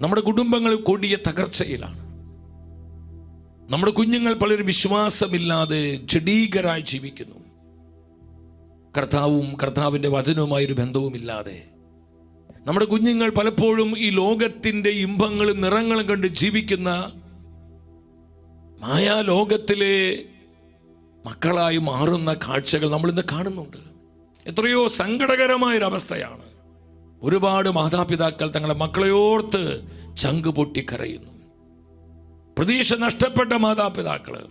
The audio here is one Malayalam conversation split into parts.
നമ്മുടെ കുടുംബങ്ങൾ കൊടിയ തകർച്ചയിലാണ്. നമ്മുടെ കുഞ്ഞുങ്ങൾ പലരും വിശ്വാസമില്ലാതെ ജഡീകരായി ജീവിക്കുന്നു. കർത്താവും കർത്താവിന്റെ വചനവുമായി ഒരു ബന്ധവുമില്ലാതെ. നമ്മുടെ കുഞ്ഞുങ്ങൾ പലപ്പോഴും ഈ ലോകത്തിന്റെ ഇമ്പങ്ങളും നിറങ്ങളും കണ്ട് ജീവിക്കുന്ന മായാലോകത്തിലെ മക്കളായി മാറുന്ന കാഴ്ചകൾ നമ്മൾ ഇന്ന് കാണുന്നുണ്ട്. എത്രയോ സങ്കടകരമായൊരവസ്ഥയാണ്. ഒരുപാട് മാതാപിതാക്കൾ തങ്ങളുടെ മക്കളെ ഓർത്ത് ചങ്ക് പൊട്ടിക്കരയുന്നു. പ്രതീക്ഷ നഷ്ടപ്പെട്ട മാതാപിതാക്കൾ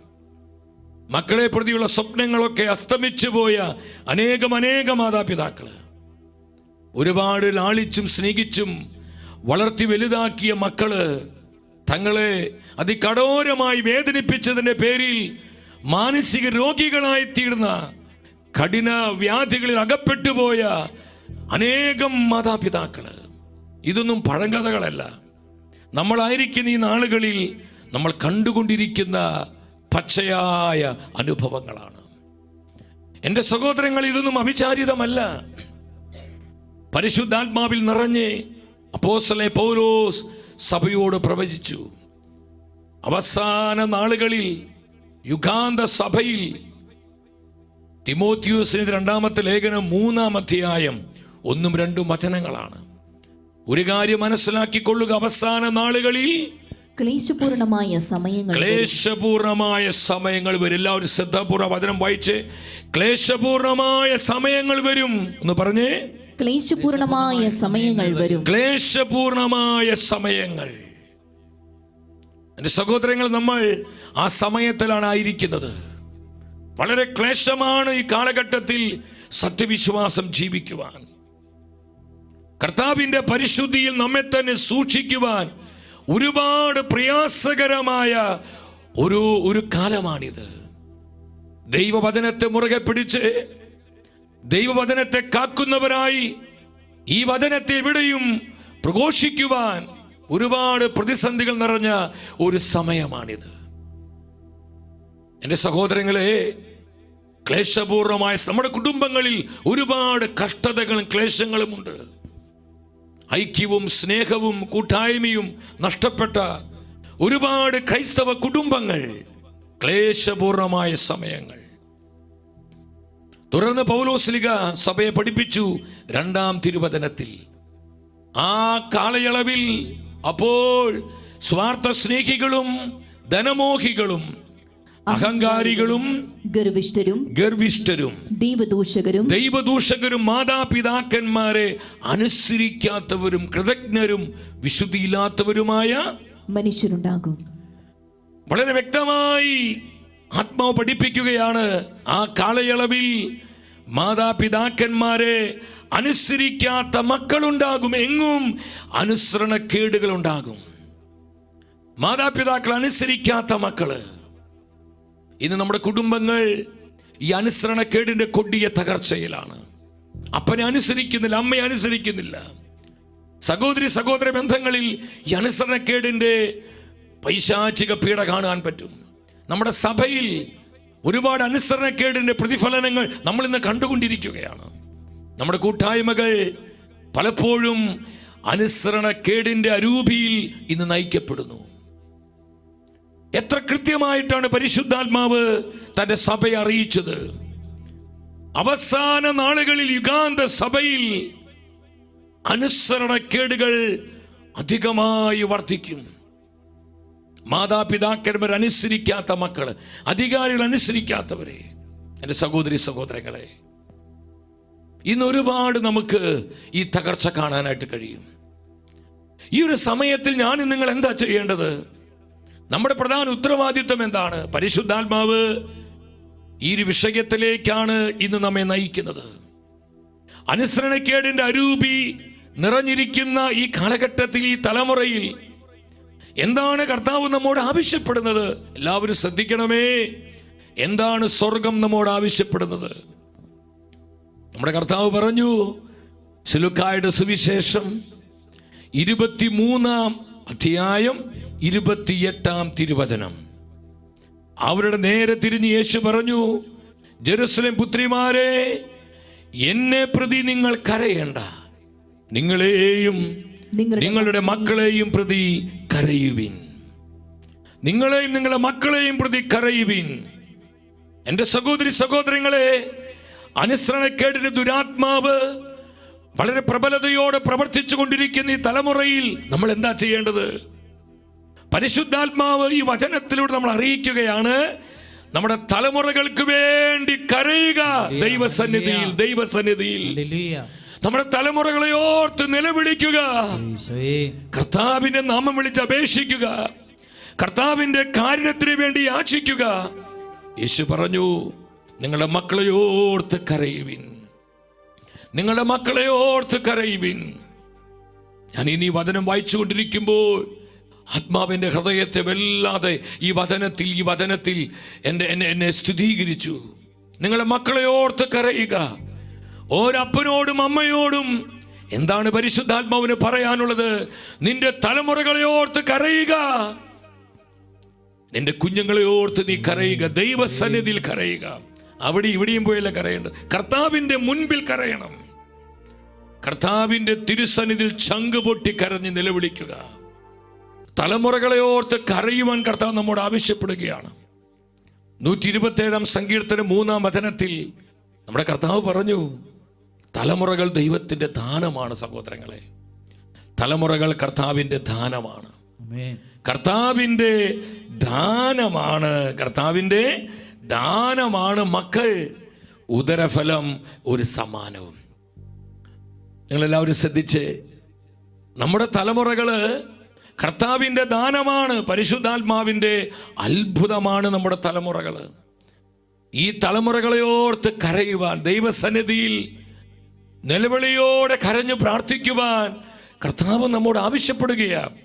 മക്കളെ പ്രതിയുള്ള സ്വപ്നങ്ങളൊക്കെ അസ്തമിച്ചു പോയ അനേകം അനേകം മാതാപിതാക്കൾ ഒരുപാട് ലാളിച്ചും സ്നേഹിച്ചും വളർത്തി വലുതാക്കിയ മക്കൾ തങ്ങളെ അതികഠോരമായി വേദനിപ്പിച്ചതിന്റെ പേരിൽ മാനസിക രോഗികളായി തീർന്ന കഠിന വ്യാധികളിൽ അകപ്പെട്ടു പോയ അനേകം മാതാപിതാക്കൾ. ഇതൊന്നും പഴങ്കഥകളല്ല. നമ്മളായിരിക്കുന്ന ഈ നാളുകളിൽ നമ്മൾ കണ്ടുകൊണ്ടിരിക്കുന്ന പച്ചയായ അനുഭവങ്ങളാണ്. എന്റെ സഹോദരങ്ങൾ ഇതൊന്നും അഭിചാരിതമല്ല പരിശുദ്ധാത്മാവിൽ നിറഞ്ഞ് അപ്പോസലെ പൗലോസ് സഭയോട് പ്രവചിച്ചു. അവസാന നാളുകളിൽ യുഗാന്ത സഭയിൽ തിമോത്യൂസിന് രണ്ടാമത്തെ ലേഖനം മൂന്നാം അധ്യായം ഒന്നും രണ്ടും വചനങ്ങളാണ്. ഒരു കാര്യം മനസ്സിലാക്കിക്കൊള്ളുക അവസാന നാളുകളിൽ. ക്ലേശപൂർണമായ സമയങ്ങൾ ക്ലേശപൂർണമായ സമയങ്ങൾ വരും. എല്ലാവരും ശ്രദ്ധാപൂർവ വചനം വായിച്ച് ക്ലേശപൂർണമായ സമയങ്ങൾ വരും എന്ന് പറഞ്ഞേ ക്ലേശപൂർണമായ സമയങ്ങൾ വരും. ക്ലേശപൂർണമായ സമയങ്ങൾ. എന്റെ സഹോദരങ്ങൾ നമ്മൾ ആ സമയത്തിലാണ് ആയിരിക്കുന്നത്. വളരെ ക്ലേശമാണ് ഈ കാലഘട്ടത്തിൽ സത്യവിശ്വാസം ജീവിക്കുവാൻ. കർത്താവിന്റെ പരിശുദ്ധിയിൽ നമ്മെ തന്നെ സൂക്ഷിക്കുവാൻ ഒരുപാട് പ്രയാസകരമായ ഒരു ഒരു കാലമാണിത്. ദൈവവചനത്തെ മുറുകെ പിടിച്ച് ദൈവവചനത്തെ കാക്കുന്നവരായി ഈ വചനത്തെ എവിടെയും പ്രഘോഷിക്കുവാൻ ഒരുപാട് പ്രതിസന്ധികൾ നിറഞ്ഞ ഒരു സമയമാണിത്. എന്റെ സഹോദരങ്ങളെ ക്ലേശപൂർണമായ നമ്മുടെ കുടുംബങ്ങളിൽ ഒരുപാട് കഷ്ടതകളും ക്ലേശങ്ങളും ഉണ്ട് ഐക്യവും സ്നേഹവും കൂട്ടായ്മയും നഷ്ടപ്പെട്ട ഒരുപാട് ക്രൈസ്തവ കുടുംബങ്ങൾ ക്ലേശപൂർണമായ സമയങ്ങൾ. തുടർന്ന് പൗലോസ്ലിക സഭയെ പഠിപ്പിച്ചു രണ്ടാം തിരുവചനത്തിൽ. ആ കാലയളവിൽ അപ്പോൾ സ്വാർത്ഥ സ്നേഹികളും ധനമോഹികളും അഹങ്കാരികളും ഗർവിഷ്ഠരും ഗർവിഷ്ഠരും ദൈവദൂഷകരും ദൈവദൂഷകരും മാതാപിതാക്കന്മാരെ അനുസരിക്കാത്തവരും കൃതജ്ഞരും വിശുദ്ധിയില്ലാത്തവരുമായ മനുഷ്യരുണ്ടാകും. വളരെ വ്യക്തമായി ആത്മാവ് പഠിപ്പിക്കുകയാണ് ആ കാലയളവിൽ മാതാപിതാക്കന്മാരെ അനുസരിക്കാത്ത മക്കളുണ്ടാകും എങ്ങും അനുസരണക്കേടുകൾ ഉണ്ടാകും മാതാപിതാക്കൾ അനുസരിക്കാത്ത മക്കൾ ഇന്ന് നമ്മുടെ കുടുംബങ്ങൾ ഈ അനുസരണക്കേടിന്റെ കൊടിയ തകർച്ചയിലാണ്. അപ്പനെ അനുസരിക്കുന്നില്ല അമ്മയെ അനുസരിക്കുന്നില്ല. സഹോദരി സഹോദര ബന്ധങ്ങളിൽ ഈ അനുസരണക്കേടിന്റെ പൈശാചിക പീഡ കാണാൻ പറ്റും. നമ്മുടെ സഭയിൽ ഒരുപാട് അനുസരണക്കേടിന്റെ പ്രതിഫലനങ്ങൾ നമ്മൾ ഇന്ന് കണ്ടുകൊണ്ടിരിക്കുകയാണ്. നമ്മുടെ കൂട്ടായ്മകൾ പലപ്പോഴും അനുസരണക്കേടിന്റെ അരൂപിയിൽ ഇന്ന് നയിക്കപ്പെടുന്നു. എത്ര കൃത്യമായിട്ടാണ് പരിശുദ്ധാത്മാവ് തന്റെ സഭയെ അറിയിച്ചത്? അവസാന നാളുകളിൽ യുഗാന്ത സഭയിൽ അനുസരണക്കേടുകൾ അധികമായി വർദ്ധിക്കും മാതാപിതാക്കന്മാർ അനുസരിക്കാത്ത മക്കൾ അധികാരികൾ അനുസരിക്കാത്തവരെ എന്റെ സഹോദരി സഹോദരങ്ങളെ ഇന്ന് ഒരുപാട് നമുക്ക് ഈ തകർച്ച കാണാനായിട്ട് കഴിയും. ഈ ഒരു സമയത്തിൽ ഞാൻ നിങ്ങൾ എന്താ ചെയ്യേണ്ടത്? നമ്മുടെ പ്രധാന ഉത്തരവാദിത്വം എന്താണ്? പരിശുദ്ധാത്മാവ് ഈ ഒരു വിഷയത്തിലേക്കാണ് ഇന്ന് നമ്മെ നയിക്കുന്നത്. അനുസരണക്കേടിന്റെ അരൂപി നിറഞ്ഞിരിക്കുന്ന ഈ കാലഘട്ടത്തിൽ ഈ തലമുറയിൽ എന്താണ് കർത്താവ് നമ്മോട് ആവശ്യപ്പെടുന്നത്? എല്ലാവരും ശ്രദ്ധിക്കണമേ. എന്താണ് സ്വർഗം നമ്മോട് ആവശ്യപ്പെടുന്നത്? നമ്മുടെ കർത്താവ് പറഞ്ഞു സുലുക്കായുടെ സുവിശേഷം ഇരുപത്തിമൂന്നാം അധ്യായം ഇരുപത്തിയെട്ടാം തിരുവചനം. അവരുടെ നേരെ തിരിഞ്ഞ് യേശു പറഞ്ഞു ജെറുസലേം പുത്രിമാരെ എന്നെ പ്രതി നിങ്ങൾ കരയേണ്ട. നിങ്ങളെയും നിങ്ങളുടെ മക്കളെയും പ്രതി കരയുവിൻ. നിങ്ങളെയും നിങ്ങളുടെ മക്കളെയും പ്രതി കരയുവിൻ. എന്റെ സഹോദരി സഹോദരങ്ങളെ അനുസരണക്കേടിന് ദുരാത്മാവ് വളരെ പ്രബലതയോടെ പ്രവർത്തിച്ചു കൊണ്ടിരിക്കുന്ന ഈ തലമുറയിൽ നമ്മൾ എന്താ ചെയ്യേണ്ടത്? പരിശുദ്ധാത്മാവ് ഈ വചനത്തിലൂടെ നമ്മൾ അറിയിക്കുകയാണ്. നമ്മുടെ തലമുറകൾക്ക് വേണ്ടി കരയുക ദൈവസന്നിധിയിൽ ദൈവസന്നിധിയിൽ. നമ്മുടെ തലമുറകളെ ഓർത്ത് നിലവിളിക്കുക. കർത്താവിന്റെ നാമം വിളിച്ച് അപേക്ഷിക്കുക. കർത്താവിന്റെ കാര്യത്തിന് വേണ്ടി യാചിക്കുക. യേശു പറഞ്ഞു നിങ്ങളുടെ മക്കളെ ഓർത്ത് കരയുവിൻ. നിങ്ങളുടെ മക്കളെ ഓർത്ത് കരയുവിൻ. ഞാൻ ഇനി വചനം വായിച്ചുകൊണ്ടിരിക്കുമ്പോൾ ആത്മാവിന്റെ ഹൃദയത്തെ വല്ലാതെ ഈ വചനത്തിൽ ഈ വചനത്തിൽ എന്റെ എന്നെ എന്നെ സ്ഥിരീകരിച്ചു നിങ്ങളുടെ മക്കളെ ഓർത്ത് കരയുക. ഓരപ്പനോടും അമ്മയോടും എന്താണ് പരിശുദ്ധാത്മാവിന് പറയാനുള്ളത്? നിന്റെ തലമുറകളെ ഓർത്ത് കരയുക. നിന്റെ കുഞ്ഞുങ്ങളെ ഓർത്ത് നീ കരയുക. ദൈവസന്നിധിയിൽ കരയുക. അവിടെ ഇവിടെയും പോയല്ല കരയേണ്ടത്? കർത്താവിന്റെ മുൻപിൽ കരയണം. കർത്താവിന്റെ തിരുസന്നിധിയിൽ ചങ്ക് പൊട്ടി കരഞ്ഞ് നിലവിളിക്കുക. തലമുറകളെ ഓർത്ത് കരയുവാൻ കർത്താവ് നമ്മോട് ആവശ്യപ്പെടുകയാണ്. നൂറ്റി ഇരുപത്തേഴാം സങ്കീർത്തന മൂന്നാം വചനത്തിൽ നമ്മുടെ കർത്താവ് പറഞ്ഞു തലമുറകൾ ദൈവത്തിന്റെ ദാനമാണ് സഹോദരങ്ങളെ. തലമുറകൾ കർത്താവിന്റെ ദാനമാണ്. കർത്താവിന്റെ ദാനമാണ് കർത്താവിന്റെ ദാനമാണ് മക്കൾ ഉദരഫലം ഒരു സമ്മാനവും. നിങ്ങളെല്ലാവരും ശ്രദ്ധിച്ച് നമ്മുടെ തലമുറകൾ കർത്താവിന്റെ ദാനമാണ് പരിശുദ്ധാത്മാവിന്റെ അത്ഭുതമാണ് നമ്മുടെ തലമുറകൾ. ഈ തലമുറകളെ ഓർത്ത് കരയുവാൻ ദൈവസന്നിധിയിൽ നിലവിളിയോടെ കരഞ്ഞു പ്രാർത്ഥിക്കുവാൻ കർത്താവ് നമ്മോട് ആവശ്യപ്പെടുകയാണ്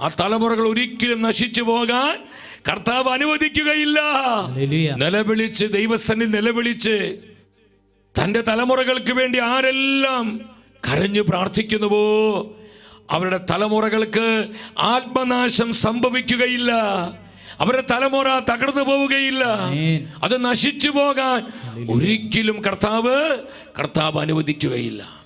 ആ തലമുറകൾ ഒരിക്കലും നശിച്ചു പോകാൻ കർത്താവ് അനുവദിക്കുകയില്ല. നിലവിളിച്ച് ദൈവസന്നിൽ നിലവിളിച്ച് തന്റെ തലമുറകൾക്ക് വേണ്ടി ആരെല്ലാം കരഞ്ഞു പ്രാർത്ഥിക്കുന്നുവോ അവരുടെ തലമുറകൾക്ക് ആത്മനാശം സംഭവിക്കുകയില്ല. അവരുടെ തലമുറ തകർന്നു പോവുകയില്ല. അത് നശിച്ചു പോകാൻ ഒരിക്കലും കർത്താവ് കർത്താവ് അനുവദിക്കുകയില്ല.